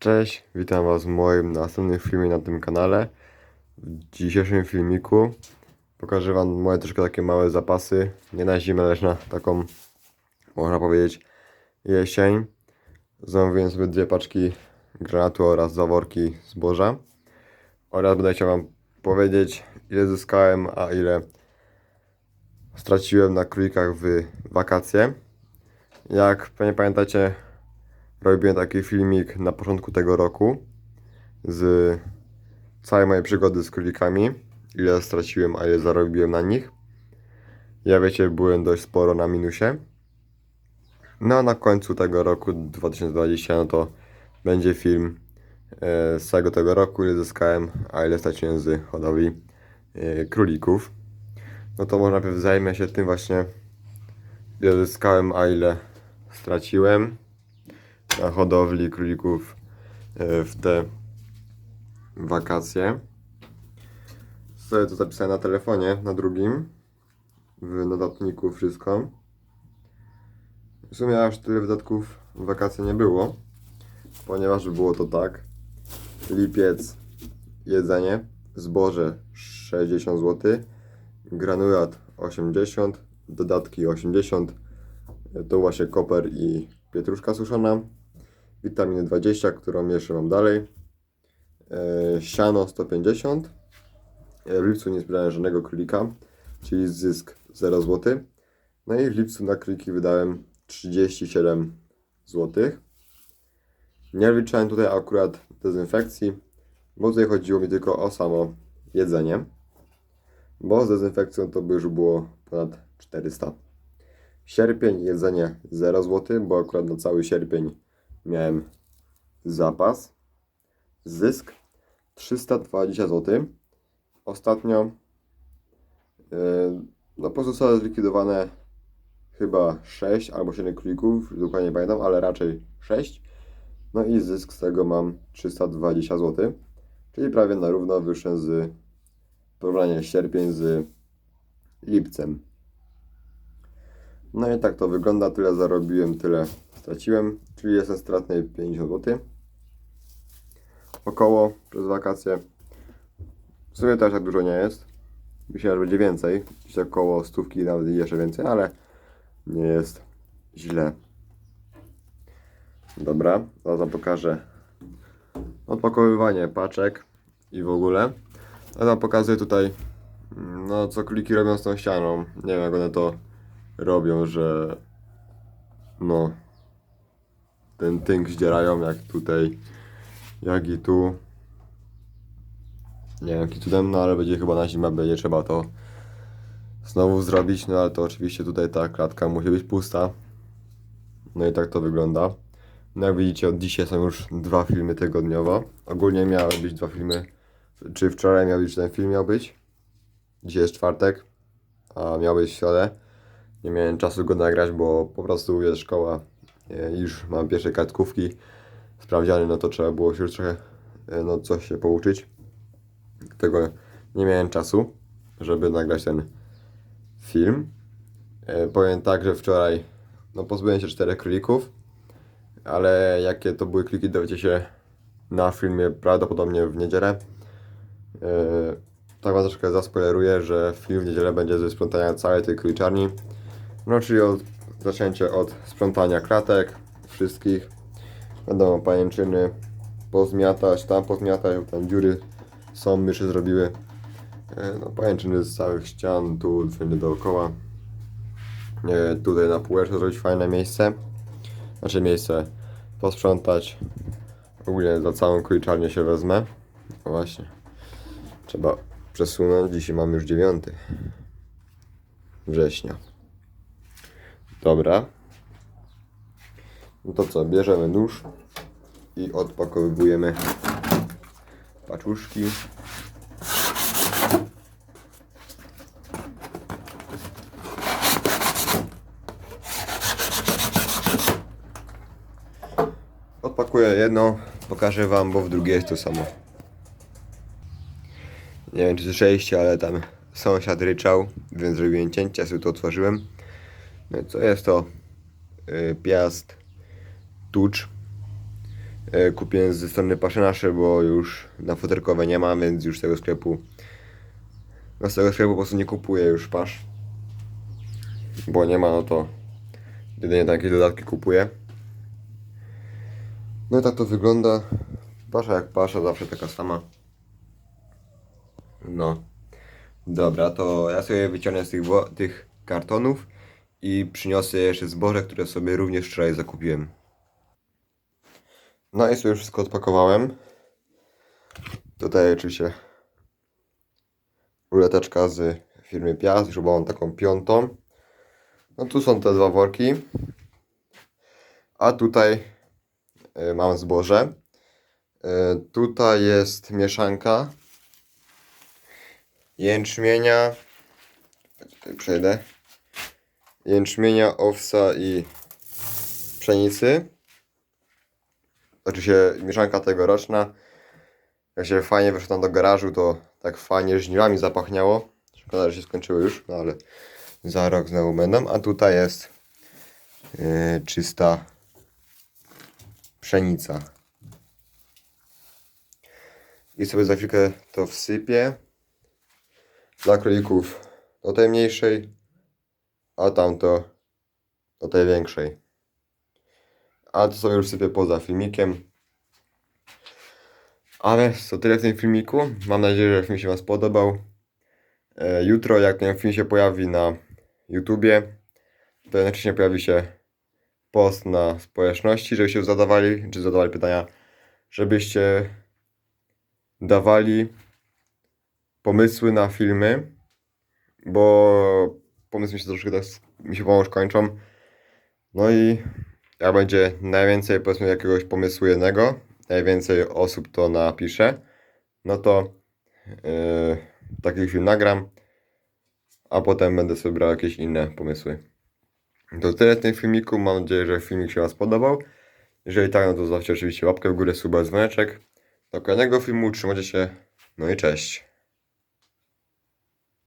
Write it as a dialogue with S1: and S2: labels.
S1: Cześć, witam Was w moim następnym filmie na tym kanale. W dzisiejszym filmiku pokażę Wam moje troszkę takie małe zapasy. Nie na zimę, lecz na taką, można powiedzieć, jesień. Zamówiłem sobie dwie paczki granatu oraz zaworki zboża. Oraz będę chciał Wam powiedzieć, ile zyskałem, a ile straciłem na królikach w wakacje. Jak pewnie pamiętacie, robiłem taki filmik na początku tego roku z całej mojej przygody z królikami. Ile straciłem, a ile zarobiłem na nich. Ja wiecie, byłem dość sporo na minusie. No a na końcu tego roku 2020, no to będzie film e, z całego tego roku, ile zyskałem, a ile straciłem z hodowli e, królików. No to może najpierw zajmę się tym właśnie, ile zyskałem, a ile straciłem hodowli królików e, w te wakacje. Sobie to zapisałem na telefonie, na drugim, w notatniku wszystko. W sumie aż tyle wydatków w wakacje nie było, ponieważ było to tak. Lipiec, jedzenie, zboże 60 zł, granulat 80, dodatki 80, to właśnie koper i pietruszka suszona, witaminy 20, którą jeszcze mam dalej, e, siano 150, e, w lipcu nie zbierałem żadnego królika, czyli zysk 0 zł, no i w lipcu na króliki wydałem 37 zł. Nie wliczałem tutaj akurat dezynfekcji, bo tutaj chodziło mi tylko o samo jedzenie, bo z dezynfekcją to by już było ponad 400 Sierpień jedzenie 0 zł, bo akurat na cały sierpień miałem zapas. Zysk 320 zł. Ostatnio yy, no pozostało zlikwidowane chyba 6 albo 7 królików, dokładnie nie pamiętam, ale raczej 6. No i zysk z tego mam 320 zł, czyli prawie na równo wyszedł z porównania sierpień z lipcem. No i tak to wygląda, tyle zarobiłem, tyle straciłem, czyli jestem stratny 50 zł. Około przez wakacje. W sumie też tak dużo nie jest. Myślałem, że będzie więcej, gdzieś około stówki, nawet jeszcze więcej, ale nie jest źle. Dobra, zaraz pokażę odpakowywanie paczek i w ogóle. Wam pokazuję tutaj, mm, no co kliki robią z tą ścianą. Nie wiem jak one to robią, że no ten tynk zdzierają jak tutaj, jak i tu. Nie wiem jaki cudem, no ale będzie chyba na zimę, będzie trzeba to znowu zrobić, no ale to oczywiście tutaj ta klatka musi być pusta. No i tak to wygląda. No jak widzicie od dzisiaj są już dwa filmy tygodniowo. Ogólnie miały być dwa filmy, czy wczoraj miał być ten film miał być. Dzisiaj jest czwartek, a miał być w środę nie miałem czasu go nagrać, bo po prostu jest szkoła e, już mam pierwsze kartkówki sprawdziany, no to trzeba było się już trochę e, no, coś się pouczyć. Tego nie miałem czasu, żeby nagrać ten film. E, powiem tak, że wczoraj no, pozbyłem się czterech królików, ale jakie to były kliki dowiecie się na filmie prawdopodobnie w niedzielę. Tak wam troszkę zaspoileruję, że film w niedzielę będzie ze sprzątania całej tej króliczarni. No czyli od, zaczęcie od sprzątania kratek, wszystkich. Będą pajęczyny pozmiatać, tam pozmiatać, tam dziury są, myszy zrobiły. E, No, pajęczyny z całych ścian, tu wszędzie dookoła. E, Tutaj na półeczce zrobić fajne miejsce. Znaczy miejsce posprzątać. Ogólnie za całą króliczarnię się wezmę. No właśnie. Trzeba przesunąć. Dzisiaj mamy już 9 września. Dobra. No to co, bierzemy nóż i odpakowujemy paczuszki. Odpakuję jedno, pokażę wam, bo w drugie jest to samo. Nie wiem czy słyszeliście, ale tam sąsiad ryczał, więc zrobiłem cięcie, sobie to otworzyłem. Co jest to? Yy, Piast Tucz. E, Kupiłem ze strony Paszynasze, bo już na futerkowe nie ma, więc już tego sklepu no z tego sklepu po prostu nie kupuję już pasz. Bo nie ma, no to jedynie takie dodatki kupuję. No i tak to wygląda. Pasza jak pasza, zawsze taka sama. No. Dobra, to ja sobie wyciągnę z tych, tych kartonów i przyniosę jeszcze zboże, które sobie również wczoraj zakupiłem. No i sobie już wszystko odpakowałem. Tutaj oczywiście ruleteczka z firmy Piast, już mam taką piątą. No tu są te dwa worki. A tutaj y, mam zboże. Y, tutaj jest mieszanka jęczmienia. Tutaj przejdę. Jęczmienia, owsa i pszenicy. Oczywiście mieszanka tegoroczna. Jak się fajnie weszło tam do garażu, to tak fajnie żniwami zapachniało. Szkoda, że się skończyły już, no ale za rok znowu będą. A tutaj jest yy, czysta pszenica. I sobie za chwilkę to wsypię. Dla królików do tej mniejszej, a tamto do tej większej. A to sobie już sypię poza filmikiem. Ale to tyle w tym filmiku. Mam nadzieję, że film się Wam spodobał. E, jutro, jak ten film się pojawi na YouTubie, to jednocześnie pojawi się post na społeczności, żebyście zadawali, czy zadawali pytania, żebyście dawali pomysły na filmy, bo pomysły mi się troszkę tak mi się pomału kończą. No i jak będzie najwięcej powiedzmy jakiegoś pomysłu jednego, najwięcej osób to napisze, no to yy, taki film nagram, a potem będę sobie brał jakieś inne pomysły. To tyle w tym filmiku, mam nadzieję, że filmik się Wam spodobał. Jeżeli tak, no to zostawcie oczywiście łapkę w górę, suba, dzwoneczek. Do kolejnego filmu, trzymajcie się, no i cześć.